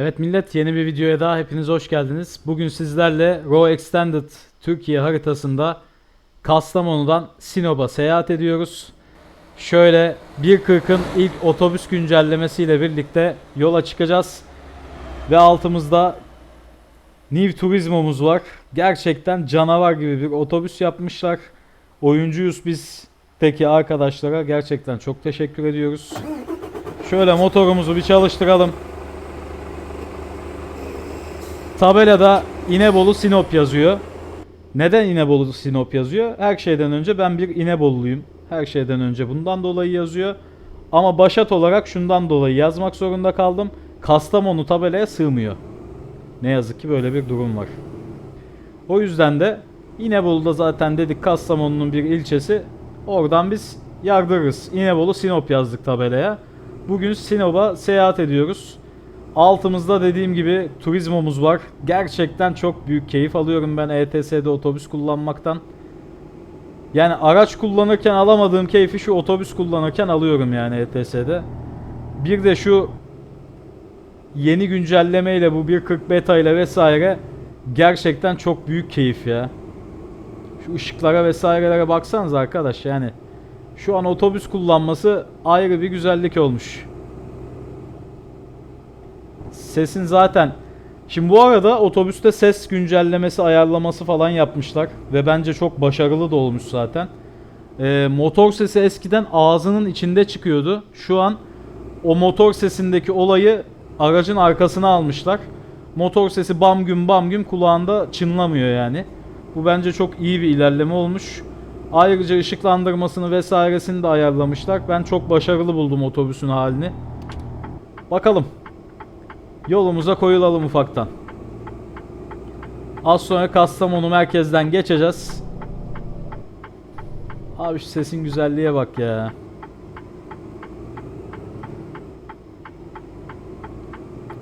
Evet millet yeni bir videoya daha hepiniz hoş geldiniz. Bugün sizlerle Raw Extended Türkiye haritasında Kastamonu'dan Sinop'a seyahat ediyoruz. Şöyle 1.40'ın ilk otobüs güncellemesiyle birlikte yola çıkacağız. Ve altımızda New Turismo'muz var. Gerçekten canavar gibi bir otobüs yapmışlar. Oyuncuyuz biz. Peki arkadaşlara gerçekten çok teşekkür ediyoruz. Şöyle motorumuzu bir çalıştıralım. Tabelada İnebolu Sinop yazıyor. Neden İnebolu Sinop yazıyor? Her şeyden önce ben bir İneboluluyum. Her şeyden önce bundan dolayı yazıyor. Ama başat olarak şundan dolayı yazmak zorunda kaldım. Kastamonu tabelaya sığmıyor. Ne yazık ki böyle bir durum var. O yüzden de İnebolu'da zaten dedik Kastamonu'nun bir ilçesi. Oradan biz yardırırız. İnebolu Sinop yazdık tabelaya. Bugün Sinop'a seyahat ediyoruz. Altımızda dediğim gibi turizmomuz var. Gerçekten çok büyük keyif alıyorum ben ETS'de otobüs kullanmaktan. Yani araç kullanırken alamadığım keyfi şu otobüs kullanırken alıyorum yani ETS'de. Bir de şu yeni güncellemeyle bu 1.40 beta ile vesaire gerçekten çok büyük keyif ya. Şu ışıklara vesairelere baksanız arkadaş yani şu an otobüs kullanması ayrı bir güzellik olmuş. Sesin zaten Şimdi bu arada otobüste ses güncellemesi ayarlaması falan yapmışlar ve bence çok başarılı da olmuş zaten. Ee, motor sesi eskiden ağzının içinde çıkıyordu. Şu an o motor sesindeki olayı aracın arkasına almışlar. Motor sesi bam gün bam gün kulağında çınlamıyor yani. Bu bence çok iyi bir ilerleme olmuş. Ayrıca ışıklandırmasını vesairesini de ayarlamışlar. Ben çok başarılı buldum otobüsün halini. Bakalım. Yolumuza koyulalım ufaktan. Az sonra Kastamonu merkezden geçeceğiz. Abi şu sesin güzelliğe bak ya.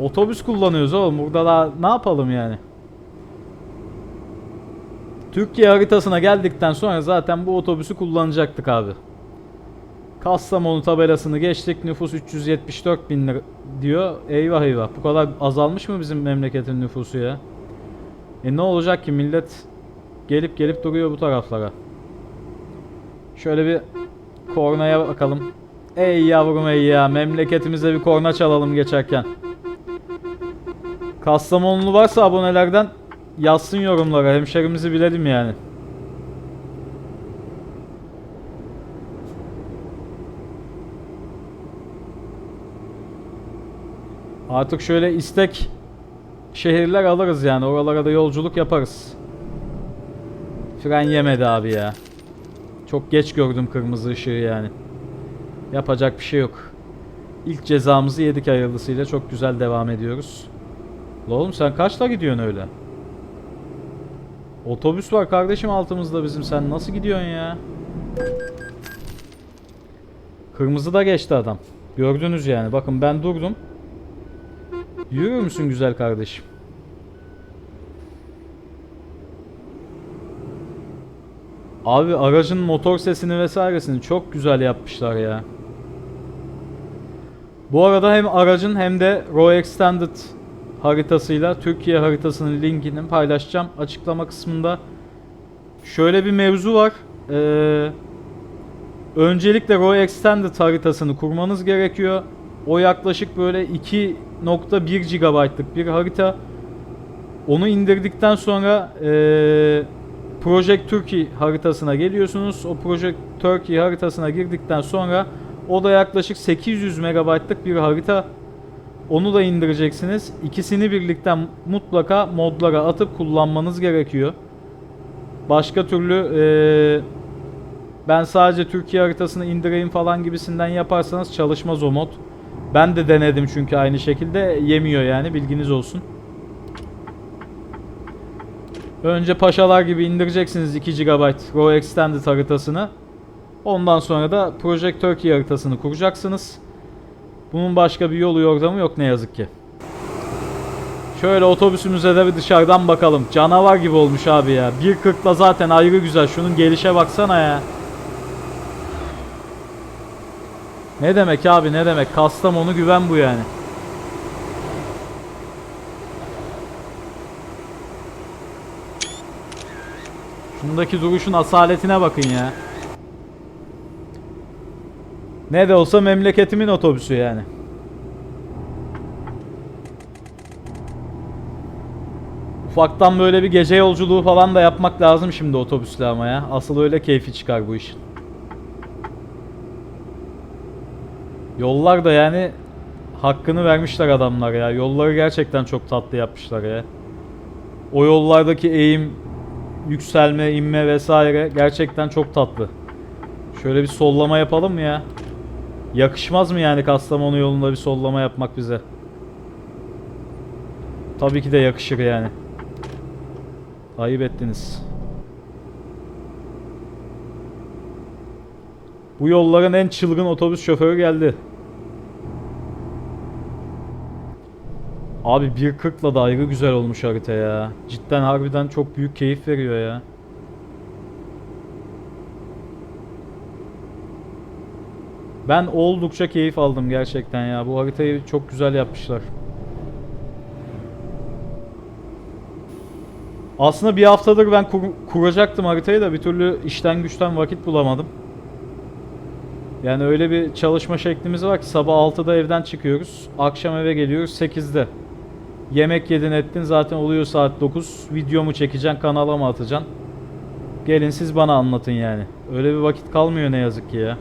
Otobüs kullanıyoruz oğlum. Burada daha ne yapalım yani? Türkiye haritasına geldikten sonra zaten bu otobüsü kullanacaktık abi. Kastamonu tabelasını geçtik. Nüfus 374 bin diyor. Eyvah eyvah. Bu kadar azalmış mı bizim memleketin nüfusu ya? E ne olacak ki millet gelip gelip duruyor bu taraflara. Şöyle bir kornaya bakalım. Ey yavrum ey ya. Memleketimize bir korna çalalım geçerken. Kastamonulu varsa abonelerden yazsın yorumlara. Hemşerimizi bilelim yani. Artık şöyle istek şehirler alırız yani. Oralara da yolculuk yaparız. Fren yemedi abi ya. Çok geç gördüm kırmızı ışığı yani. Yapacak bir şey yok. İlk cezamızı yedik hayırlısıyla. Çok güzel devam ediyoruz. La oğlum sen kaçta gidiyorsun öyle? Otobüs var kardeşim altımızda bizim. Sen nasıl gidiyorsun ya? Kırmızı da geçti adam. Gördünüz yani. Bakın ben durdum. Yürür müsün güzel kardeşim? Abi aracın motor sesini vesairesini çok güzel yapmışlar ya. Bu arada hem aracın hem de Raw Extended haritasıyla Türkiye haritasının linkini paylaşacağım açıklama kısmında. Şöyle bir mevzu var. Ee, öncelikle Raw Extended haritasını kurmanız gerekiyor. O yaklaşık böyle 2.1 GB'lık bir harita. Onu indirdikten sonra eee Project Turkey haritasına geliyorsunuz. O Project Turkey haritasına girdikten sonra o da yaklaşık 800 MB'lık bir harita. Onu da indireceksiniz. İkisini birlikte mutlaka modlara atıp kullanmanız gerekiyor. Başka türlü eee ben sadece Türkiye haritasını indireyim falan gibisinden yaparsanız çalışmaz o mod. Ben de denedim çünkü aynı şekilde yemiyor yani bilginiz olsun. Önce paşalar gibi indireceksiniz 2 GB Raw Extended haritasını. Ondan sonra da Project Turkey haritasını kuracaksınız. Bunun başka bir yolu yordamı yok ne yazık ki. Şöyle otobüsümüze de bir dışarıdan bakalım. Canavar gibi olmuş abi ya. 1.40'la zaten ayrı güzel. Şunun gelişe baksana ya. Ne demek abi ne demek? Kastamonu güven bu yani. Şundaki duruşun asaletine bakın ya. Ne de olsa memleketimin otobüsü yani. Ufaktan böyle bir gece yolculuğu falan da yapmak lazım şimdi otobüsle ama ya. Asıl öyle keyfi çıkar bu işin. Yollar da yani hakkını vermişler adamlar ya. Yolları gerçekten çok tatlı yapmışlar ya. O yollardaki eğim, yükselme, inme vesaire gerçekten çok tatlı. Şöyle bir sollama yapalım mı ya? Yakışmaz mı yani Kastamonu yolunda bir sollama yapmak bize? Tabii ki de yakışır yani. Ayıp ettiniz. Bu yolların en çılgın otobüs şoförü geldi. Abi 1.40'la da ayrı güzel olmuş harita ya. Cidden harbiden çok büyük keyif veriyor ya. Ben oldukça keyif aldım gerçekten ya. Bu haritayı çok güzel yapmışlar. Aslında bir haftadır ben kur- kuracaktım haritayı da bir türlü işten güçten vakit bulamadım. Yani öyle bir çalışma şeklimiz var ki sabah 6'da evden çıkıyoruz. Akşam eve geliyoruz 8'de. Yemek yedin ettin zaten oluyor saat 9. Videomu çekeceksin kanala mı atacaksın? Gelin siz bana anlatın yani. Öyle bir vakit kalmıyor ne yazık ki ya.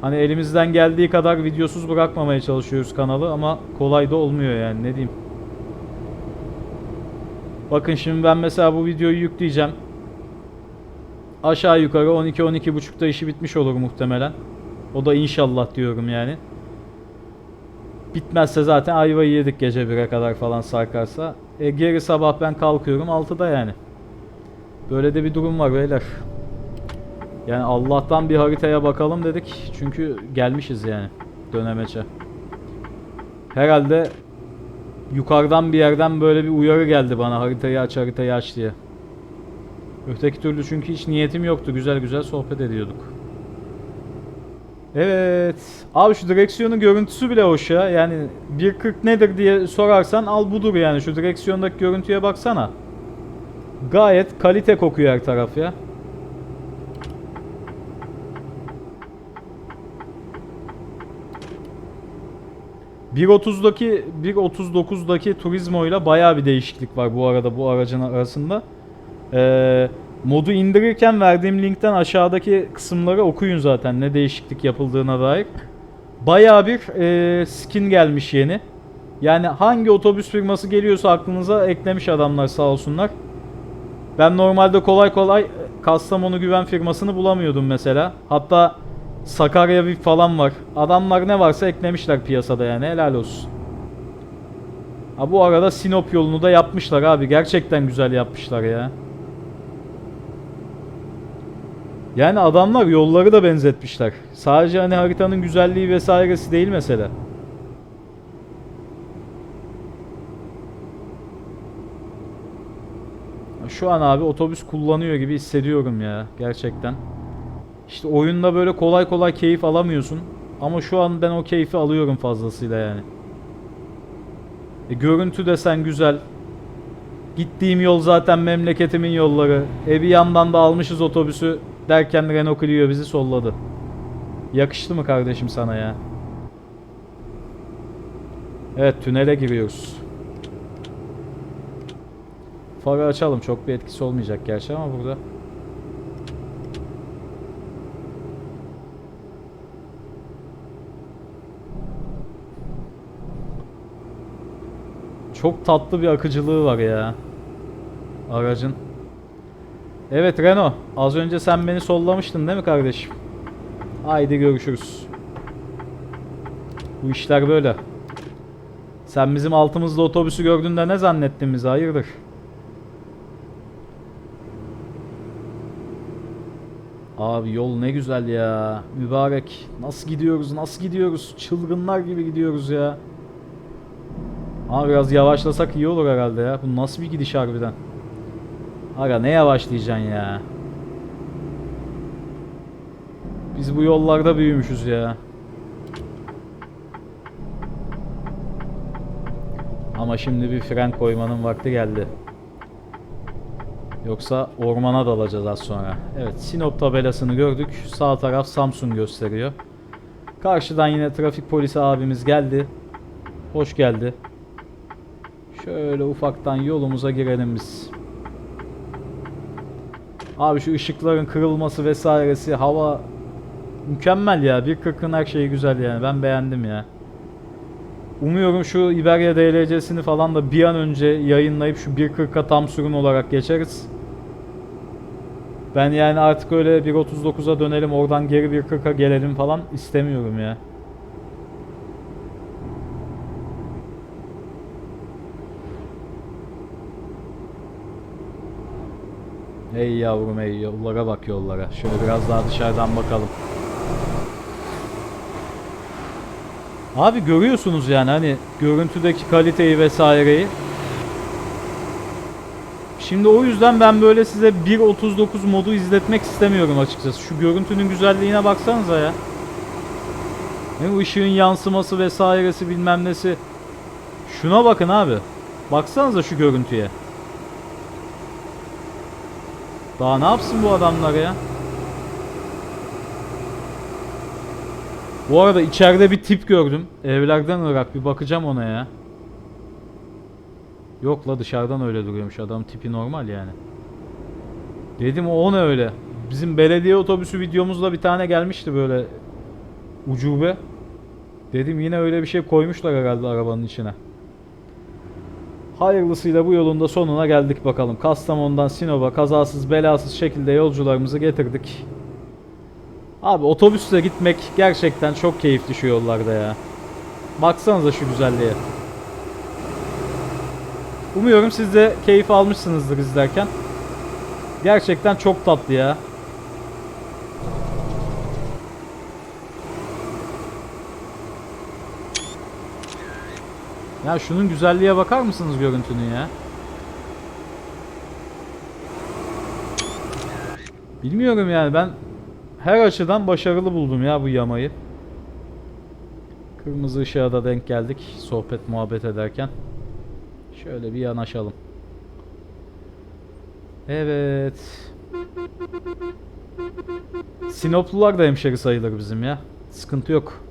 Hani elimizden geldiği kadar videosuz bırakmamaya çalışıyoruz kanalı ama kolay da olmuyor yani ne diyeyim. Bakın şimdi ben mesela bu videoyu yükleyeceğim. Aşağı yukarı 12-12.30'da işi bitmiş olur muhtemelen. O da inşallah diyorum yani. Bitmezse zaten ayvayı yedik gece 1'e kadar falan sarkarsa. E geri sabah ben kalkıyorum 6'da yani. Böyle de bir durum var beyler. Yani Allah'tan bir haritaya bakalım dedik. Çünkü gelmişiz yani dönemeçe. Herhalde yukarıdan bir yerden böyle bir uyarı geldi bana haritayı aç haritayı aç diye. Öteki türlü çünkü hiç niyetim yoktu. Güzel güzel sohbet ediyorduk. Evet. Abi şu direksiyonun görüntüsü bile hoş ya. Yani 1.40 nedir diye sorarsan al budur yani. Şu direksiyondaki görüntüye baksana. Gayet kalite kokuyor her taraf ya. ...1.30'daki 1.39'daki Turismo ile bayağı bir değişiklik var bu arada bu aracın arasında. Ee, modu indirirken verdiğim linkten aşağıdaki kısımları okuyun zaten ne değişiklik yapıldığına dair. Bayağı bir e, skin gelmiş yeni. Yani hangi otobüs firması geliyorsa aklınıza eklemiş adamlar sağ olsunlar. Ben normalde kolay kolay Kastamonu güven firmasını bulamıyordum mesela. Hatta Sakarya bir falan var. Adamlar ne varsa eklemişler piyasada yani helal olsun. Ha bu arada Sinop yolunu da yapmışlar abi. Gerçekten güzel yapmışlar ya. Yani adamlar yolları da benzetmişler. Sadece hani haritanın güzelliği vesairesi değil mesela. Şu an abi otobüs kullanıyor gibi hissediyorum ya gerçekten. İşte oyunda böyle kolay kolay keyif alamıyorsun. Ama şu an ben o keyfi alıyorum fazlasıyla yani. E, görüntü desen güzel. Gittiğim yol zaten memleketimin yolları. E bir yandan da almışız otobüsü derken Renault Clio bizi solladı. Yakıştı mı kardeşim sana ya? Evet tünele giriyoruz. Farı açalım çok bir etkisi olmayacak gerçi ama burada. Çok tatlı bir akıcılığı var ya. Aracın. Evet Renault. Az önce sen beni sollamıştın değil mi kardeşim? Haydi görüşürüz. Bu işler böyle. Sen bizim altımızda otobüsü gördüğünde ne zannettin bizi? Hayırdır? Abi yol ne güzel ya. Mübarek. Nasıl gidiyoruz? Nasıl gidiyoruz? Çılgınlar gibi gidiyoruz ya. Ama biraz yavaşlasak iyi olur herhalde ya. Bu nasıl bir gidiş harbiden? Aga ne yavaşlayacaksın ya? Biz bu yollarda büyümüşüz ya. Ama şimdi bir fren koymanın vakti geldi. Yoksa ormana dalacağız az sonra. Evet Sinop tabelasını gördük. Sağ taraf Samsun gösteriyor. Karşıdan yine trafik polisi abimiz geldi. Hoş geldi. Şöyle ufaktan yolumuza girelim biz. Abi şu ışıkların kırılması vesairesi hava mükemmel ya. 1.40'ın her şeyi güzel yani. Ben beğendim ya. Umuyorum şu İberya DLC'sini falan da bir an önce yayınlayıp şu 1.40'a tam sürüm olarak geçeriz. Ben yani artık öyle 1.39'a dönelim oradan geri 1.40'a gelelim falan istemiyorum ya. Ey yavrum ey yollara bak yollara. Şöyle biraz daha dışarıdan bakalım. Abi görüyorsunuz yani hani görüntüdeki kaliteyi vesaireyi. Şimdi o yüzden ben böyle size 1.39 modu izletmek istemiyorum açıkçası. Şu görüntünün güzelliğine baksanıza ya. Bu ışığın yansıması vesairesi bilmem nesi. Şuna bakın abi. Baksanıza şu görüntüye. Daha ne yapsın bu adamlar ya? Bu arada içeride bir tip gördüm. Evlerden Irak bir bakacağım ona ya. Yok la dışarıdan öyle duruyormuş adam tipi normal yani. Dedim o ne öyle. Bizim belediye otobüsü videomuzda bir tane gelmişti böyle ucube. Dedim yine öyle bir şey koymuşlar herhalde arabanın içine. Hayırlısıyla bu yolun da sonuna geldik bakalım. Kastamonu'dan Sinop'a kazasız belasız şekilde yolcularımızı getirdik. Abi otobüsle gitmek gerçekten çok keyifli şu yollarda ya. Baksanıza şu güzelliğe. Umuyorum siz de keyif almışsınızdır izlerken. Gerçekten çok tatlı ya. Ya şunun güzelliğe bakar mısınız görüntünün ya? Bilmiyorum yani ben her açıdan başarılı buldum ya bu yamayı. Kırmızı ışığa da denk geldik sohbet muhabbet ederken. Şöyle bir yanaşalım. Evet. Sinoplular da hemşeri sayılır bizim ya. Sıkıntı yok.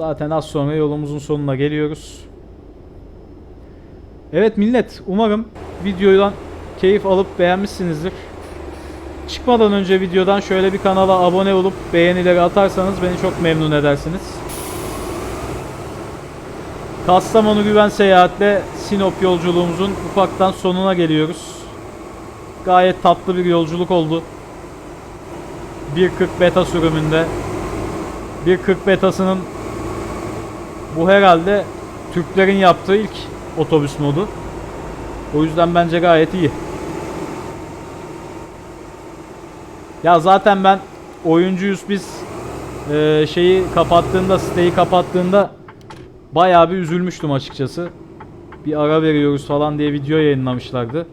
Zaten az sonra yolumuzun sonuna geliyoruz. Evet millet umarım videodan keyif alıp beğenmişsinizdir. Çıkmadan önce videodan şöyle bir kanala abone olup beğenileri atarsanız beni çok memnun edersiniz. Kastamonu Güven Seyahat'le Sinop yolculuğumuzun ufaktan sonuna geliyoruz. Gayet tatlı bir yolculuk oldu. 1.40 beta sürümünde 1.40 betasının bu herhalde Türklerin yaptığı ilk otobüs modu. O yüzden bence gayet iyi. Ya zaten ben oyuncuyuz biz eee, şeyi kapattığında siteyi kapattığında bayağı bir üzülmüştüm açıkçası. Bir ara veriyoruz falan diye video yayınlamışlardı.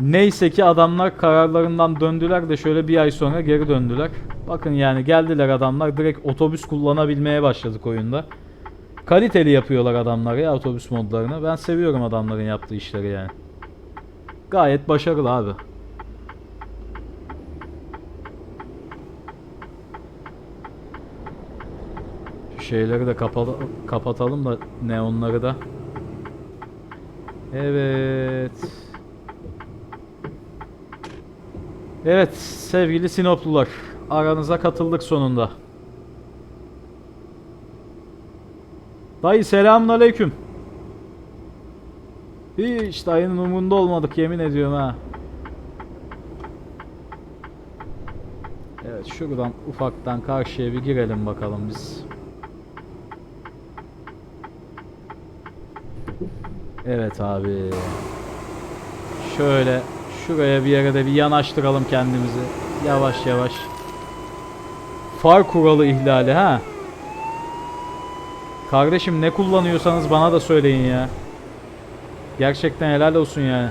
Neyse ki adamlar kararlarından döndüler de şöyle bir ay sonra geri döndüler. Bakın yani geldiler adamlar direkt otobüs kullanabilmeye başladık oyunda. Kaliteli yapıyorlar adamlar ya otobüs modlarını. Ben seviyorum adamların yaptığı işleri yani. Gayet başarılı abi. Şu şeyleri de kapalı, kapatalım da neonları da. Evet. Evet sevgili Sinoplular. Aranıza katıldık sonunda. Dayı selamun aleyküm. Hiç dayının umurunda olmadık yemin ediyorum ha. Evet şuradan ufaktan karşıya bir girelim bakalım biz. Evet abi. Şöyle şuraya bir yere de bir yanaştıralım kendimizi. Yavaş yavaş. Far kuralı ihlali ha. Kardeşim ne kullanıyorsanız bana da söyleyin ya. Gerçekten helal olsun yani.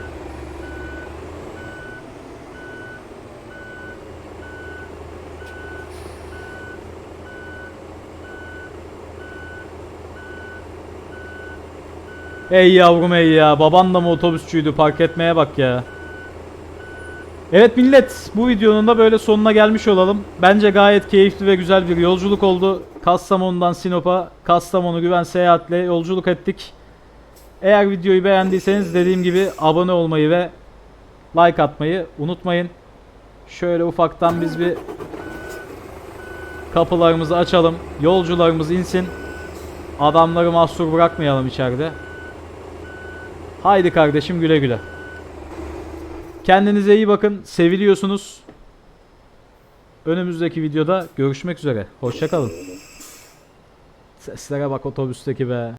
Ey yavrum ey ya. Baban da mı otobüsçüydü? Park etmeye bak ya. Evet millet bu videonun da böyle sonuna gelmiş olalım. Bence gayet keyifli ve güzel bir yolculuk oldu. Kastamonu'dan Sinop'a Kastamonu Güven Seyahat'le yolculuk ettik. Eğer videoyu beğendiyseniz dediğim gibi abone olmayı ve like atmayı unutmayın. Şöyle ufaktan biz bir kapılarımızı açalım. Yolcularımız insin. Adamları mahsur bırakmayalım içeride. Haydi kardeşim güle güle. Kendinize iyi bakın. Seviliyorsunuz. Önümüzdeki videoda görüşmek üzere. Hoşçakalın. Seslere bak otobüsteki be.